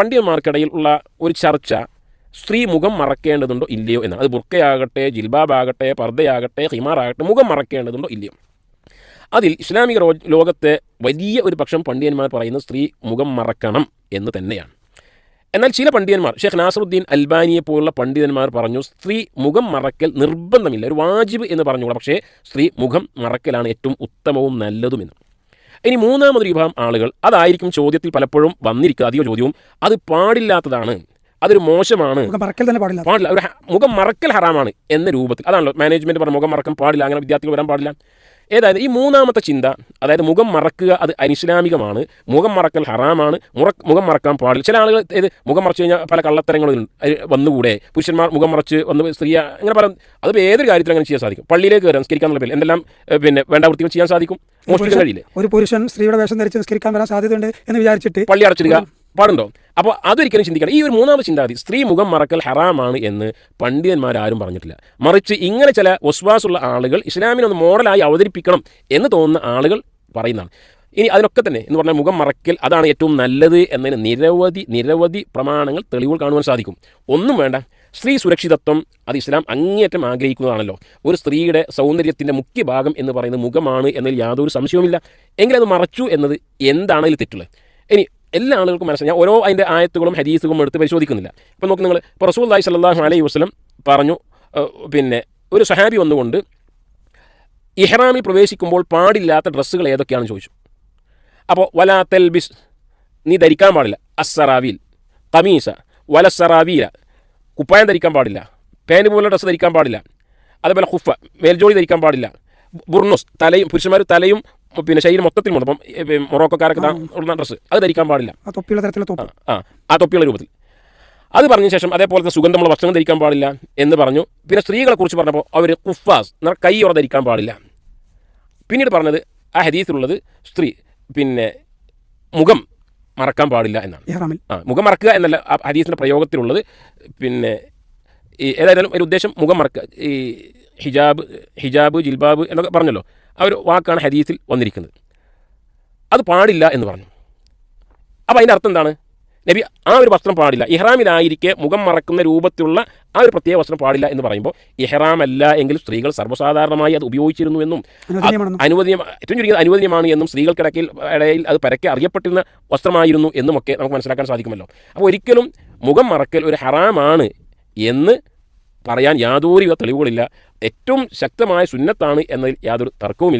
പണ്ഡിതന്മാർക്കിടയിൽ ഉള്ള ഒരു ചർച്ച സ്ത്രീ മുഖം മറക്കേണ്ടതുണ്ടോ ഇല്ലയോ എന്നാണ്. അത് ബുർക്കയാകട്ടെ ജിൽബാബാകട്ടെ പർദ്ദയാകട്ടെ ഹിമാറാകട്ടെ മുഖം മറക്കേണ്ടതുണ്ടോ ഇല്ലയോ? അതിൽ ഇസ്ലാമിക ലോകത്തെ വലിയ ഒരു പക്ഷം പണ്ഡിതന്മാർ പറയുന്നത് സ്ത്രീ മുഖം മറക്കണം എന്ന് തന്നെയാണ്. എന്നാൽ ചില പണ്ഡിതന്മാർ ഷെയ്ഖ് നാസറുദ്ദീൻ അൽബാനിയെ പോലുള്ള പണ്ഡിതന്മാർ പറഞ്ഞു സ്ത്രീ മുഖം മറക്കൽ നിർബന്ധമില്ല ഒരു വാജിബ് എന്ന് പറഞ്ഞുകൂടാ. പക്ഷേ സ്ത്രീ മുഖം മറക്കലാണ് ഏറ്റവും ഉത്തമവും നല്ലതുമെന്ന് ഇനി മൂന്നാമതൊരു വിഭാഗം ആളുകൾ അതായിരിക്കും ചോദ്യത്തിൽ പലപ്പോഴും വന്നിരിക്കുക. അധിക ചോദ്യവും അത് പാടില്ലാത്തതാണ്. അതൊരു മോശമാണ്. പാടില്ല. ഒരു മുഖം മറക്കൽ ഹറാമാണ് എന്ന രൂപത്തിൽ. അതാണല്ലോ. മാനേജ്മെന്റ് പറഞ്ഞ മുഖം മറക്കാൻ പാടില്ല. അങ്ങനെ വിദ്യാർത്ഥികൾ വരാൻ പാടില്ല. ഏതായത് ഈ മൂന്നാമത്തെ ചിന്ത അതായത് മുഖം മറക്കുക അത് അനിസ്ലാമികമാണ് മുഖം മറക്കൽ ഹറാമാണ് മുറ മുഖം മറക്കാൻ പാടില്ല. ചില ആളുകൾ ഇത് മുഖം മറച്ചു കഴിഞ്ഞാൽ പല കള്ളത്തരങ്ങളും വന്നുകൂടെ. പുരുഷന്മാർ മുഖം മറച്ച് വന്ന് സ്ത്രീ അങ്ങനെ പറയാം അത് ഏതൊരു കാര്യത്തിലും അങ്ങനെ ചെയ്യാൻ സാധിക്കും. പള്ളിയിലേക്ക് കയറാൻ നിസ്കരിക്കാന്നുള്ള പേരിൽ. എന്തെല്ലാം പിന്നെ വേണ്ട വൃത്തികൾ ചെയ്യാൻ സാധിക്കും? മോഷ്ടിക്കാൻ കഴിയില്ല? ഒരു പുരുഷൻ സ്ത്രീയുടെ വേഷം ധരിച്ച് നിസ്കരിക്കാൻ വരാൻ സാധ്യതയുണ്ട് എന്ന് വിചാരിച്ചിട്ട് പള്ളി അടച്ചിടുക. പാടുണ്ടോ? അപ്പോൾ അതൊരിക്കലും ചിന്തിക്കണം ഈ ഒരു മൂന്നാമത് ചിന്താഗതി സ്ത്രീ മുഖം മറക്കൽ ഹറാമാണ് എന്ന് പണ്ഡിതന്മാരാരും പറഞ്ഞിട്ടില്ല. മറിച്ച് ഇങ്ങനെ ചില ഒസ്വാസുള്ള ആളുകൾ ഇസ്ലാമിനൊന്ന് മോഡലായി അവതരിപ്പിക്കണം എന്ന് തോന്നുന്ന ആളുകൾ പറയുന്നതാണ്. ഇനി അതിനൊക്കെ തന്നെ എന്ന് പറഞ്ഞാൽ മുഖം മറക്കൽ അതാണ് ഏറ്റവും നല്ലത് എന്നതിന് നിരവധി നിരവധി പ്രമാണങ്ങൾ തെളിവുകൾ കാണുവാൻ സാധിക്കും. ഒന്നും വേണ്ട. സ്ത്രീ സുരക്ഷിതത്വം അത് ഇസ്ലാം അങ്ങേയറ്റം ആഗ്രഹിക്കുന്നതാണല്ലോ. ഒരു സ്ത്രീയുടെ സൗന്ദര്യത്തിന്റെ മുഖ്യ ഭാഗം എന്ന് പറയുന്നത് മുഖമാണ് എന്നതിൽ യാതൊരു സംശയവുമില്ല. എങ്കിലത് മറച്ചു എന്നത് എന്താണ് അതിൽ തെറ്റുള്ളത്? ഇനി എല്ലാ ആളുകൾക്കും മനസ്സിലായി. ഞാൻ ഓരോ അതിന്റെ ആയത്തുകളും ഹദീസുകളും എടുത്ത് പരിശോധിക്കുന്നില്ല. ഇപ്പം നോക്ക് നിങ്ങൾ ഇപ്പോൾ റസൂൽ അല്ലാഹി സല്ലാഹു അലൈഹി വസ്ലം പറഞ്ഞു പിന്നെ ഒരു സഹാബി വന്നുകൊണ്ട് ഇഹ്റാമിൽ പ്രവേശിക്കുമ്പോൾ പാടില്ലാത്ത ഡ്രസ്സുകൾ ഏതൊക്കെയാണെന്ന് ചോദിച്ചു. അപ്പോൾ വലാ തെൽബിസ് നീ ധരിക്കാൻ പാടില്ല. അസ്സറാവീൽ കമീസ വലസറാവീല കുപ്പായം ധരിക്കാൻ പാടില്ല. പാന്റ് പോലുള്ള ഡ്രസ്സ് ധരിക്കാൻ പാടില്ല. അതുപോലെ ഹുഫ മേൽജോളി ധരിക്കാൻ പാടില്ല. ബുർണോസ് തലയും പുരുഷന്മാർ തലയും പിന്നെ ശരീരം മൊത്തത്തിൽ മുണ്ട് അപ്പം മൊറോക്കോക്കാരൊക്കെ ഉള്ള ഡ്രസ്സ്. അത് ധരിക്കാൻ പാടില്ല. ആ തൊപ്പിയുള്ള തരത്തിലുള്ള തൊപ്പി. ആ ആ തൊപ്പിയുള്ള രൂപത്തിൽ. അത് പറഞ്ഞ ശേഷം അതേപോലെ തന്നെ സുഗന്ധമുള്ള വസ്ത്രം ധരിക്കാൻ പാടില്ല എന്ന് പറഞ്ഞു. പിന്നെ സ്ത്രീകളെ കുറിച്ച് പറഞ്ഞപ്പോൾ അവർ കുഫാസ് എന്നാൽ കൈ ഉറ ധരിക്കാൻ പാടില്ല. പിന്നീട് പറഞ്ഞത് ആ ഹദീസിലുള്ളത് സ്ത്രീ പിന്നെ മുഖം മറക്കാൻ പാടില്ല എന്നാണ്. ആ മുഖം മറക്കുക എന്നല്ല ആ ഹദീസിന്റെ പ്രയോഗത്തിലുള്ളത്. പിന്നെ ഏതായാലും ഒരു ഉദ്ദേശം മുഖം മറക്കുക ഈ ഹിജാബ് ഹിജാബ് ജിൽബാബ് എന്നൊക്കെ പറഞ്ഞല്ലോ. ആ ഒരു വാക്കാണ് ഹദീസിൽ വന്നിരിക്കുന്നത്. അത് പാടില്ല എന്ന് പറഞ്ഞു. അപ്പോൾ അതിന്റെ അർത്ഥം എന്താണ്? നബി ആ ഒരു വസ്ത്രം പാടില്ല. ഇഹ്റാമിലായിരിക്കെ മുഖം മറക്കുന്ന രൂപത്തിലുള്ള ആ ഒരു പ്രത്യേക വസ്ത്രം പാടില്ല എന്ന് പറയുമ്പോൾ ഇഹ്റാം അല്ല എങ്കിൽ സ്ത്രീകൾ സർവസാധാരണമായി അത് ഉപയോഗിച്ചിരുന്നു എന്നും അനുവദനം അനുവദനീയം ഏറ്റവും ചുരുങ്ങിയത് അനുവദനീയമാണ് എന്നും സ്ത്രീകൾക്കിടയ്ക്കിൽ ഇടയിൽ അത് പരക്കെ അറിയപ്പെട്ടിരുന്ന വസ്ത്രമായിരുന്നു എന്നുമൊക്കെ നമുക്ക് മനസ്സിലാക്കാൻ സാധിക്കുമല്ലോ. അപ്പോൾ ഒരിക്കലും മുഖം മറക്കൽ ഒരു ഹറാമാണ് എന്ന് പറയാൻ യാതൊരു തെളിവുകളില്ല. ഏറ്റവും ശക്തമായ സുന്നത്താണ് എന്നതിൽ യാതൊരു തർക്കവുമില്ല.